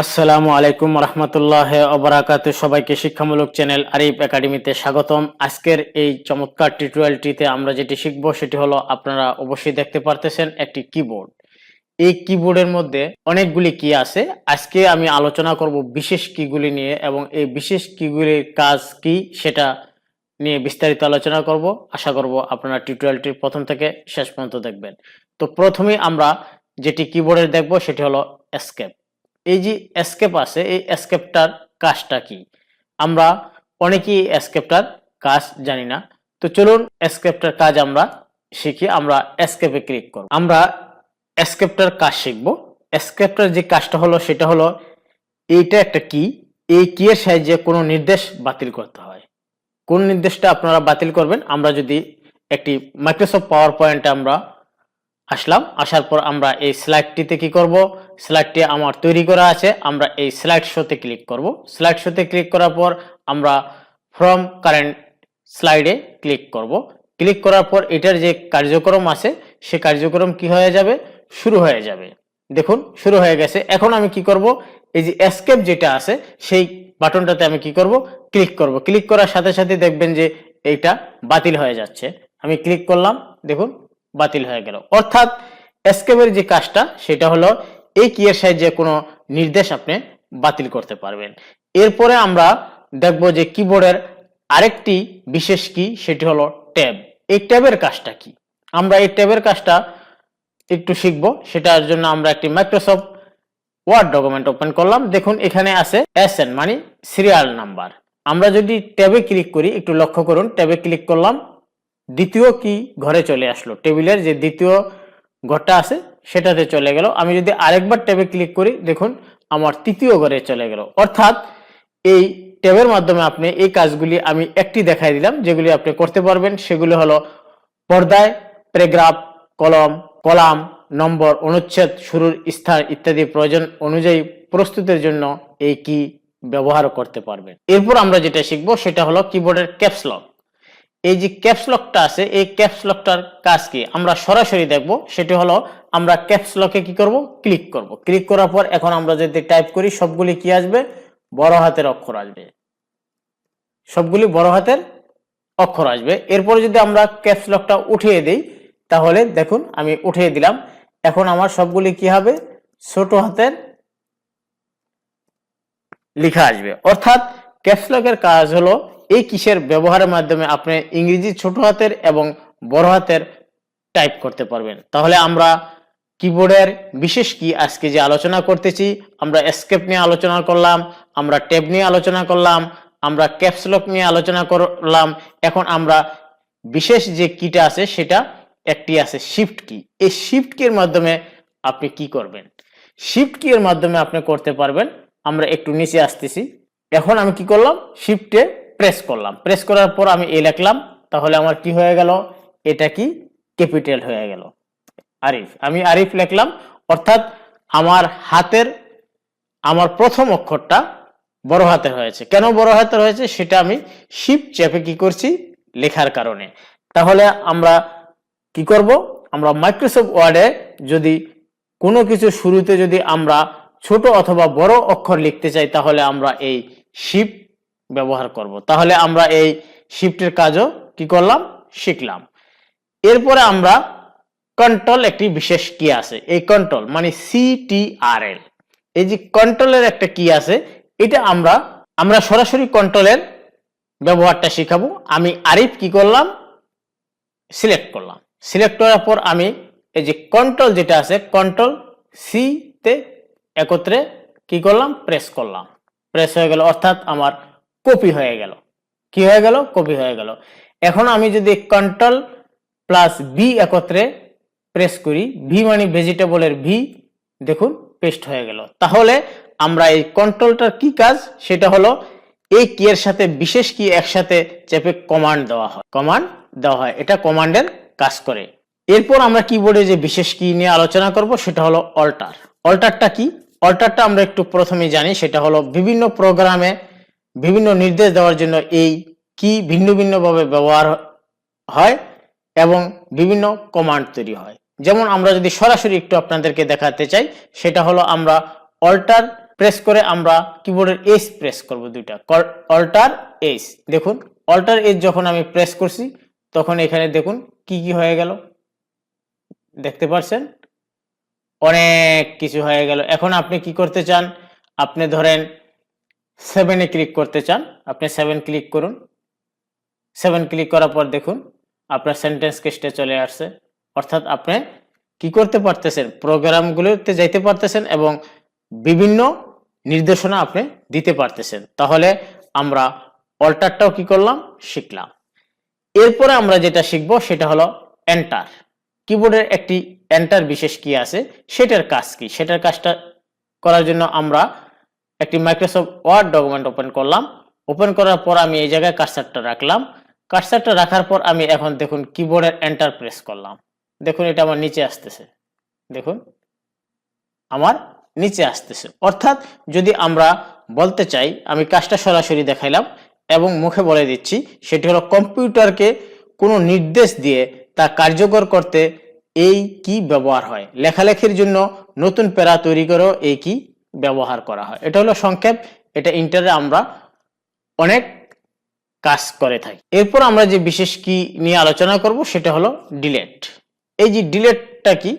আসসালামু আলাইকুম রহমতুল্লাহ অবরাকাত। সবাইকে শিক্ষামূলক চ্যানেল আরিফ একাডেমিতে স্বাগতম। আজকের এই চমৎকার টিউটোরিয়ালটিতে আমরা যেটি শিখব সেটি হলো আপনারা অবশ্যই দেখতে পারতেছেন একটি কিবোর্ড। এই কিবোর্ডের মধ্যে অনেকগুলি কি আছে? আজকে আমি আলোচনা করব বিশেষ কিগুলি নিয়ে এবং এই বিশেষ কিগুলির কাজ কি সেটা নিয়ে বিস্তারিত আলোচনা করব। আশা করব আপনারা টিউটোরিয়ালটির প্রথম থেকে শেষ পর্যন্ত দেখবেন। তো প্রথমেই আমরা যেটি কিবোর্ডের দেখব সেটি হলো এসকেপ। এই যে এসকেপ আছে, এই এসকেপটার কাজটা কি? আমরা অনেকেই এসকেপটার কাজ জানি না। তো চলুন এসকেপটার কাজ আমরা শিখি, আমরা এসকেপে ক্লিক করব। আমরা এসকেপটার কাজ শিখব। এসকেপটার যে কাজটা হলো, সেটা হলো এইটা একটা কি এই কি এর সাহায্যে কোনো নির্দেশ বাতিল করতে হয়। কোন নির্দেশটা আপনারা বাতিল করবেন? আমরা যদি একটি মাইক্রোসফট পাওয়ার পয়েন্টে আমরা আসলাম, আসার পর আমরা এই স্লাইডটিতে কি করব? স্লাইডটি আমার তৈরি করা আছে, আমরা এই স্লাইড শোতে ক্লিক করব। স্লাইড শোতে ক্লিক করার পর আমরা ফ্রম কারেন্ট স্লাইডে ক্লিক করব। ক্লিক করার পর এটার যে কার্যক্রম আছে, সে কার্যক্রম কি হয়ে যাবে? শুরু হয়ে যাবে। দেখুন, শুরু হয়ে গেছে। এখন আমি কি করব? এই যে এসকেপ যেটা আছে, সেই বাটনটাতে আমি কি করব? ক্লিক করব। ক্লিক করার সাথে সাথে দেখবেন যে এইটা বাতিল হয়ে যাচ্ছে। আমি ক্লিক করলাম, দেখুন বাতিল হয়ে গেল। অর্থাৎ এসকেপের যে কাজটা, সেটা হলো এই কি এর সাহায্যে কোনো নির্দেশ আপনি বাতিল করতে পারবেন। এরপরে আমরা দেখব যে কিবোর্ডের আরেকটি বিশেষ কি, সেটি হলো ট্যাব। এই ট্যাবের কাজটা কি? আমরা এই ট্যাবের কাজটা একটু শিখব। সেটার জন্য আমরা একটি মাইক্রোসফট ওয়ার্ড ডকুমেন্ট ওপেন করলাম। দেখুন, এখানে আছে এস মানে সিরিয়াল নাম্বার আমরা যদি ট্যাবে ক্লিক করি, একটু লক্ষ্য করুন, ট্যাবে ক্লিক করলাম। দ্বিতীয় কি ঘরে চলে আসলো? টেবিলের যে দ্বিতীয় ঘরটা আছে, সেটাতে চলে গেল। আমি যদি আরেকবার ট্যাবে ক্লিক করি, দেখুন আমার তৃতীয় ঘরে চলে গেল। অর্থাৎ এই ট্যাবের মাধ্যমে আপনি এই কাজগুলি আমি একটি দেখাই দিলাম, যেগুলি আপনি করতে পারবেন। সেগুলি হলো পর্দায় প্যারাগ্রাফ, কলম, কলাম, নম্বর, অনুচ্ছেদ, শুরুর স্থান ইত্যাদি প্রয়োজন অনুযায়ী প্রস্তুতের জন্য এই কি ব্যবহার করতে পারবেন। এরপর আমরা যেটা শিখব, সেটা হলো কিবোর্ডের ক্যাপস লক। এই যে ক্যাপস লকটা আছে, এই ক্যাপস লকটার কাজ কি? আমরা সরাসরি দেখব, সেটি হলো আমরা ক্যাপস লকে কি করব? ক্লিক করব। ক্লিক করার পর এখন আমরা যদি টাইপ করি, সবগুলি কি আসবে? বড় হাতের অক্ষর আসবে। সবগুলি বড় হাতের অক্ষর আসবে। এরপরে যদি আমরা ক্যাপস লকটা উঠিয়ে দিই, তাহলে দেখুন, আমি উঠিয়ে দিলাম। এখন আমার সবগুলি কি হবে? ছোট হাতের লেখা আসবে। অর্থাৎ ক্যাপসলকের কাজ হলো এই কিসের ব্যবহারের মাধ্যমে আপনি ইংরেজি ছোট হাতের এবং বড় হাতের টাইপ করতে পারবেন? তাহলে আমরা কিবোর্ডের বিশেষ কি আজকে যে আলোচনা করতেছি, আমরা স্কেপ নিয়ে আলোচনা করলাম, আমরা ট্যাব নিয়ে আলোচনা করলাম, আমরা ক্যাপসলক নিয়ে আলোচনা করলাম, এখন আমরা বিশেষ যে কিটা আছে সেটা একটি আছে শিফট কি এই শিফট কির মাধ্যমে আপনি কি করবেন? শিফট কি এর মাধ্যমে আপনি করতে পারবেন। আমরা একটু নিচে আসতেছি। এখন আমি কি করলাম? শিফটে প্রেস করলাম। প্রেস করার পর আমি এ লিখলাম, তাহলে আমার কি হয়ে গেল? এটা কি? ক্যাপিটাল হয়ে গেল। আরিফ, আমি আরিফ লিখলাম, অর্থাৎ আমার হাতের, আমার প্রথম অক্ষরটা বড় হাতের হয়েছে। কেন বড় হাতের হয়েছে? সেটা আমি শিফট চেপে কি করছি? লেখার কারণে। তাহলে আমরা কি করব? আমরা মাইক্রোসফট ওয়ার্ডে যদি কোনো কিছু শুরুতে যদি আমরা ছোট অথবা বড় অক্ষর লিখতে চাই, তাহলে আমরা এই শিফট ব্যবহার করব। তাহলে আমরা এই শিফটের কাজও কি করলাম? শিখলাম। এরপরে আমরা কন্ট্রোল একটি বিশেষ কি আছে। এই কন্ট্রোল মানে সিটিআরএল এই যে কন্ট্রোলের একটা কি আছে, এটা আমরা আমরা সরাসরি কন্ট্রোলের ব্যবহারটা শিখাবো। আমি আরিফ কি করলাম? সিলেক্ট করলাম। সিলেক্ট করার পর আমি এই যে কন্ট্রোল যেটা আছে কন্ট্রোল সি তে একত্রে কি করলাম? প্রেস করলাম। প্রেস হয়ে গেল। অর্থাৎ আমার কপি হয়ে গেল। কি হয়ে গেল? কপি হয়ে গেল। এখন আমি যদি কন্ট্রোল প্লাস বি একত্রে প্রেস করি ভি মানে ভেজিটেবলের ভি দেখুন পেস্ট হয়ে গেল। তাহলে আমরা এই কন্ট্রোলটার কি কাজ? সেটা হলো এই কি এর সাথে বিশেষ কি একসাথে চেপে কমান্ড দেওয়া হয়। কমান্ড দেওয়া হয়। এটা কমান্ডের কাজ করে। এরপর আমরা কিবোর্ডে যে বিশেষ কি নিয়ে আলোচনা করব, সেটা হলো অল্টার অল্টারটা কি? অল্টারটা আমরা একটু প্রথমে জানি, সেটা হলো বিভিন্ন প্রোগ্রামে বিভিন্ন নির্দেশ দেওয়ার জন্য এই কি ভিন্ন ভিন্নভাবে ব্যবহার হয় এবং বিভিন্ন কমান্ড তৈরি হয়। যেমন আমরা যদি সরাসরি একটু আপনাদেরকে দেখাতে চাই, সেটা হলো আমরা অল্টার প্রেস করে আমরা কিবোর্ডের এস প্রেস করব দুইটা। অল্টার এস দেখুন অল্টার এস যখন আমি প্রেস করছি, তখন এখানে দেখুন কি কি হয়ে গেল। দেখতে পাচ্ছেন অনেক কিছু হয়ে গেল। এখন আপনি কি করতে চান? আপনি ধরেন সেভেনে ক্লিক করতে চান, আপনি সেভেন ক্লিক করুন। সেভেন ক্লিক করার পর দেখুন, আপনার সেন্টেন্স কেসটা চলে আসছে। অর্থাৎ আপনি কি করতে পারতেছেন? প্রোগ্রামগুলোতে যাইতে পারতেছেন এবং বিভিন্ন নির্দেশনা আপনি দিতে পারতেছেন। তাহলে আমরা অল্টারটাও কি করলাম? শিখলাম। এরপরে আমরা যেটা শিখব সেটা হলো এন্টার কিবোর্ডের একটি এন্টার বিশেষ কি আছে। সেটার কাজ কি? সেটার কাজটা করার জন্য আমরা একটি মাইক্রোসফট ওয়ার্ড ডকুমেন্ট ওপেন করলাম। ওপেন করার পর আমি এই জায়গায় কার্সারটা রাখলাম। কার্সারটা রাখার পর আমি এখন দেখুন কিবোর্ডের এন্টার প্রেস করলাম। দেখুন এটা আমার নিচে আসতেছে। দেখুন, আমার নিচে আসতেছে। অর্থাৎ যদি আমরা বলতে চাই, আমি কাজটা সরাসরি দেখাইলাম এবং মুখে বলে দিচ্ছি, সেটি হলো কম্পিউটারকে কোনো নির্দেশ দিয়ে তা কার্যকর করতে এই কি ব্যবহার হয়। লেখালেখির জন্য নতুন প্যারা তৈরি করেও এই কি ব্যবহার করা হয়। এটা হলো সংক্ষেপ, এটা ইন্টারে আমরা অনেক কাজ করে থাকি। এরপর আমরা যে বিশেষ কি নিয়ে আলোচনা করব সেটা হলো ডিলেট এই যে ডিলেটটা কি?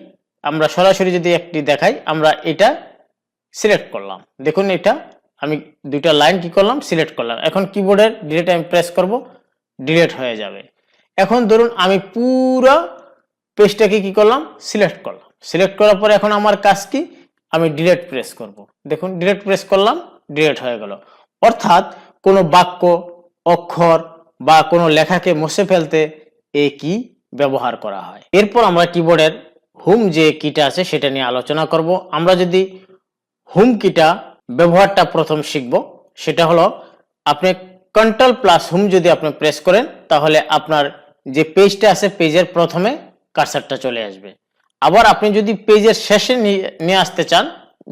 আমরা সরাসরি যদি একটি দেখাই, আমরা এটা সিলেক্ট করলাম। দেখুন এটা, আমি দুইটা লাইন কি করলাম? সিলেক্ট করলাম। এখন কিবোর্ডের ডিলেট আমি প্রেস করব ডিলেট হয়ে যাবে। এখন ধরুন আমি পুরো পেজটাকে কি করলাম? সিলেক্ট করলাম। সিলেক্ট করার পরে এখন আমার কাজ কি? আমি ডিলেট প্রেস করব। দেখুন ডিলেট প্রেস করলাম ডিলেট হয়ে গেল। অর্থাৎ কোনো বাক্য, অক্ষর বা কোনো লেখাকে মুছে ফেলতে এ কি ব্যবহার করা হয়? এরপর আমরা কিবোর্ডের হোম যে কিটা আছে সেটা নিয়ে আলোচনা করব। আমরা যদি হোম কিটা ব্যবহারটা প্রথম শিখব, সেটা হলো আপনি কন্ট্রোল প্লাস হোম যদি আপনি প্রেস করেন, তাহলে আপনার যে পেজটা আছে পেজের প্রথমে কার্সারটা চলে আসবে। আবার আপনি যদি পেজের শেষে নিয়ে আসতে চান,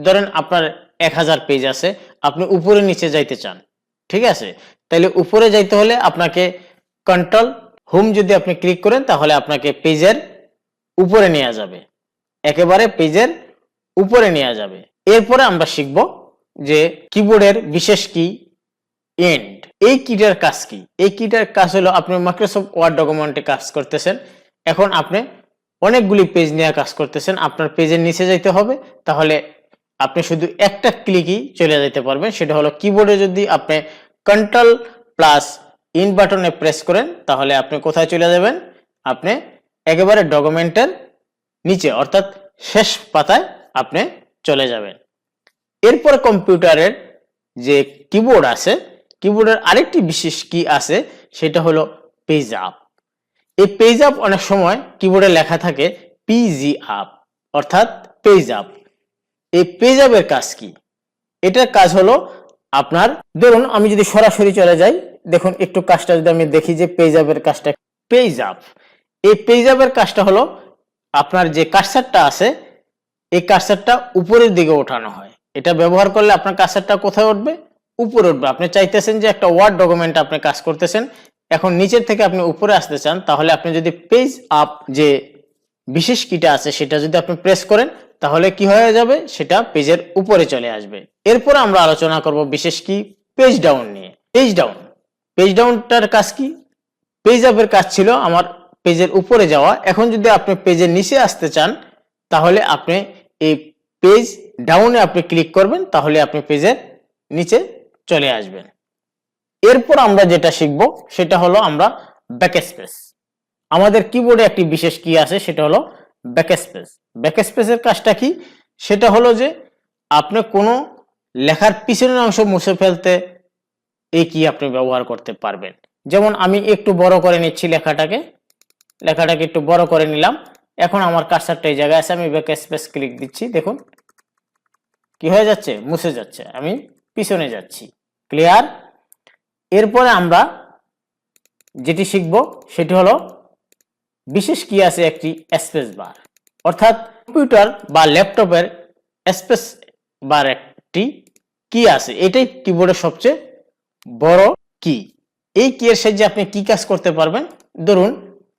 ধরেন আপনার এক হাজার পেজ আছে, আপনি উপরে নিচে যাইতে চান, ঠিক আছে? তাহলে উপরে যাইতে হলে আপনাকে কন্ট্রোল হোম যদি আপনি ক্লিক করেন, তাহলে আপনাকে পেজের উপরে নেওয়া যাবে। একেবারে পেজের উপরে নেওয়া যাবে। এরপরে আমরা শিখব যে কিবোর্ডের বিশেষ কি এন্ড এই কিটার কাজ কি? এই কিটার কাজ হলো আপনি মাইক্রোসফট ওয়ার্ড ডকুমেন্টে কাজ করতেছেন। এখন আপনি অনেকগুলি পেজ নিয়ে কাজ করতেছেন, আপনার পেজের নিচে যাইতে হবে। তাহলে আপনি শুধু একটা ক্লিকই চলে যেতে পারবেন, সেটা হলো কিবোর্ডে যদি আপনি কন্ট্রোল প্লাস ইন বাটনে প্রেস করেন, তাহলে আপনি কোথায় চলে যাবেন? আপনি একেবারে ডকুমেন্টের নিচে, অর্থাৎ শেষ পাতায় আপনি চলে যাবেন। এরপর কম্পিউটারের যে কিবোর্ড আছে কিবোর্ডের আরেকটি বিশেষ কি আছে, সেটা হলো পেজ আপ এই পেজ আপ অনেক সময় কিবোর্ডে লেখা থাকে পিজি আপ অর্থাৎ পেজ আপ এই পেজ আপের কাজ কি? এটার কাজ হলো আপনার, ধরুন আমি যদি সরাসরি চলে যাই, দেখুন একটু কাজটা যদি আমি দেখি যে পেজ আপের কাজটা পেজ আপ এই পেজ আপের কাজটা হলো আপনার যে কার্সারটা আছে, এই কার্সারটা উপরের দিকে ওঠানো হয়। এটা ব্যবহার করলে আপনার কার্সারটা কোথায় উঠবে? উপরে উঠবে। আপনি চাইতেছেন যে একটা ওয়ার্ড ডকুমেন্ট আপনি কাজ করতেছেন এখন নিচের থেকে আপনি উপরে আসতে চান, তাহলে আপনি যদি পেজ আপ যে বিশেষ কিটা আছে সেটা যদি আপনি প্রেস করেন, তাহলে কি হয়ে যাবে? সেটা পেজের উপরে চলে আসবে। এরপর আমরা আলোচনা করব বিশেষ কি পেজ ডাউন নিয়ে। পেজ ডাউন পেজ ডাউনটার কাজ কি? পেজ আপের কাজ ছিল আমার পেজের উপরে যাওয়া। এখন যদি আপনি পেজের নিচে আসতে চান, তাহলে আপনি এই পেজ ডাউনে আপনি ক্লিক করবেন, তাহলে আপনি পেজের নিচে চলে আসবেন। এরপর আমরা যেটা শিখব, সেটা হলো আমরা ব্যাকস্পেস আমাদের কিবোর্ডে একটি বিশেষ কি আছে, সেটা হলো ব্যাকস্পেস ব্যাকস্পেসের কাজটা কি? সেটা হলো যে, আপনি কোনো লেখার পিছনের অংশ মুছে ফেলতে এই কি আপনি ব্যবহার করতে পারবেন। যেমন আমি একটু বড় করে নিচ্ছি লেখাটাকে লেখাটাকে একটু বড় করে নিলাম। এখন আমার কার্সারটা এই জায়গায় আছে, আমি ব্যাক স্পেস ক্লিক দিচ্ছি, দেখুন। কি হয়ে যাচ্ছে? মুছে যাচ্ছে। আমি পিছনে যাচ্ছি। ক্লিয়ার এরপরে আমরা যেটি শিখব, সেটি হলো বিশেষ কি আছে একটি স্পেস বার অর্থাৎ কম্পিউটার বা ল্যাপটপের স্পেস বার একটি কি আছে। এটাই কিবোর্ডের সবচেয়ে বড় কি এই কি এর সাহায্যে আপনি কি কাজ করতে পারবেন? ধরুন,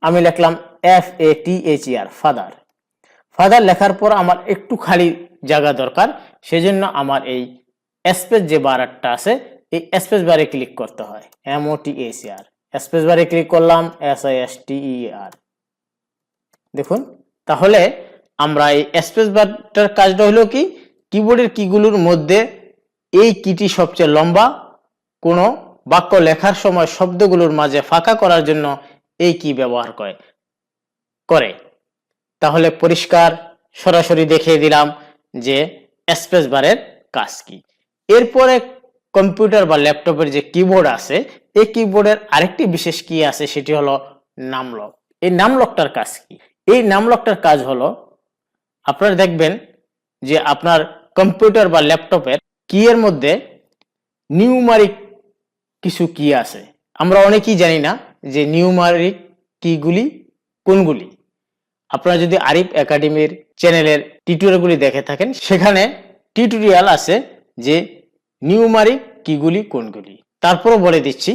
আমি লিখলাম F A T H R father father লেখার পর আমার একটু খালি জায়গা দরকার, সেজন্য আমার এই স্পেস যে বারটা আছে এই স্পেস বারে ক্লিক করতে হয়। M O T S R space বারে ক্লিক করলাম S I S T E R দেখুন, তাহলে আমরা এই স্পেস বারটার কাজটা হলো কি? কিবোর্ডের কিগুলোর মধ্যে এই কিটি সবচেয়ে লম্বা, কোনো বাক্য লেখার সময় শব্দগুলোর মাঝে ফাঁকা করার জন্য এই কি ব্যবহার করে করে। তাহলে পরিষ্কার, সরাসরি দেখিয়ে দিলাম যে স্পেস বারের কাজ কি। এরপরে কম্পিউটার বা ল্যাপটপের যে কিবোর্ড আছে, এই কিবোর্ডের আরেকটি বিশেষ কি আছে, সেটি হলো নামলক। এই নামলকটার কাজ কি? এই নামলকটার কাজ হলো, আপনারা দেখবেন যে আপনার কম্পিউটার বা ল্যাপটপের কি এর মধ্যে নিউমারিক কিছু কি আছে। আমরা অনেকেই জানি না যে নিউমারিক কিগুলি কোনগুলি। আপনারা যদি আরিফ একাডেমির চ্যানেলের টিউটোরিয়ালগুলি দেখে থাকেন, সেখানে টিউটোরিয়াল আছে যে নিউমারিক কিগুলি কোনগুলি? তারপরও বলে দিচ্ছি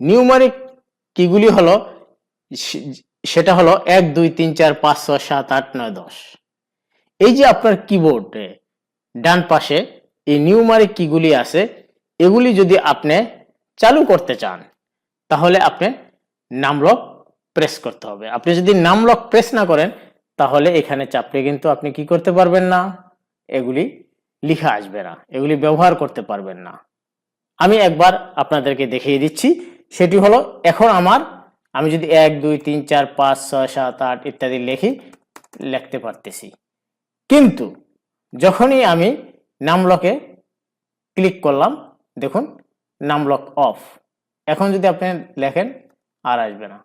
নিউমারিক কিগুলি হলো সেটা হলো এক, দুই, তিন, চার, পাঁচ, ছয়, সাত, আট, নয়, দশ। এই যে আপনার কিবোর্ডে ডান পাশে এই নিউমারিক কিগুলি আছে, এগুলি যদি আপনি চালু করতে চান, তাহলে আপনি নামলক প্রেস করতে হবে। আপনি যদি নামলক প্রেস না করেন, তাহলে এখানে চাপলে কিন্তু আপনি কি করতে পারবেন না। এগুলি লিখা আসবে না, এগুলি ব্যবহার করতে পারবেন না। আমি একবার আপনাদেরকে দেখিয়ে দিচ্ছি, সেটি হলো এখন আমার, আমি যদি এক, দুই, তিন, চার, পাঁচ, ছয়, সাত, আট ইত্যাদি লিখি, লিখতে পারতেছি। কিন্তু যখনই আমি নামলকে ক্লিক করলাম, দেখুন, নামলক অফ। এখন যদি আপনি লেখেন, আর আসবে না।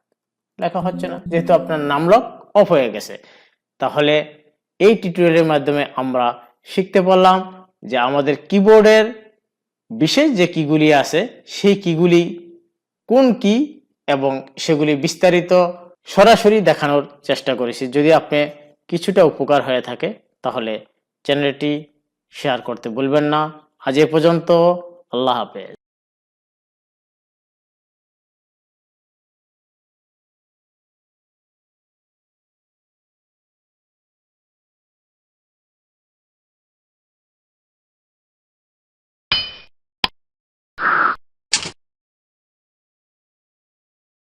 লেখা হচ্ছে না, যেহেতু আপনার নামলক অফ হয়ে গেছে। তাহলে এই টিউটোরিয়ালের মাধ্যমে আমরা শিখতে পারলাম যে আমাদের কিবোর্ডের বিশেষ যে কিগুলি আছে, সেই কিগুলি কোন কি এবং সেগুলি বিস্তারিত সরাসরি দেখানোর চেষ্টা করেছি। যদি আপনি কিছুটা উপকার হয়ে থাকে, তাহলে চ্যানেলটি শেয়ার করতে ভুলবেন না। আজ এ পর্যন্ত, আল্লাহ হাফেজ।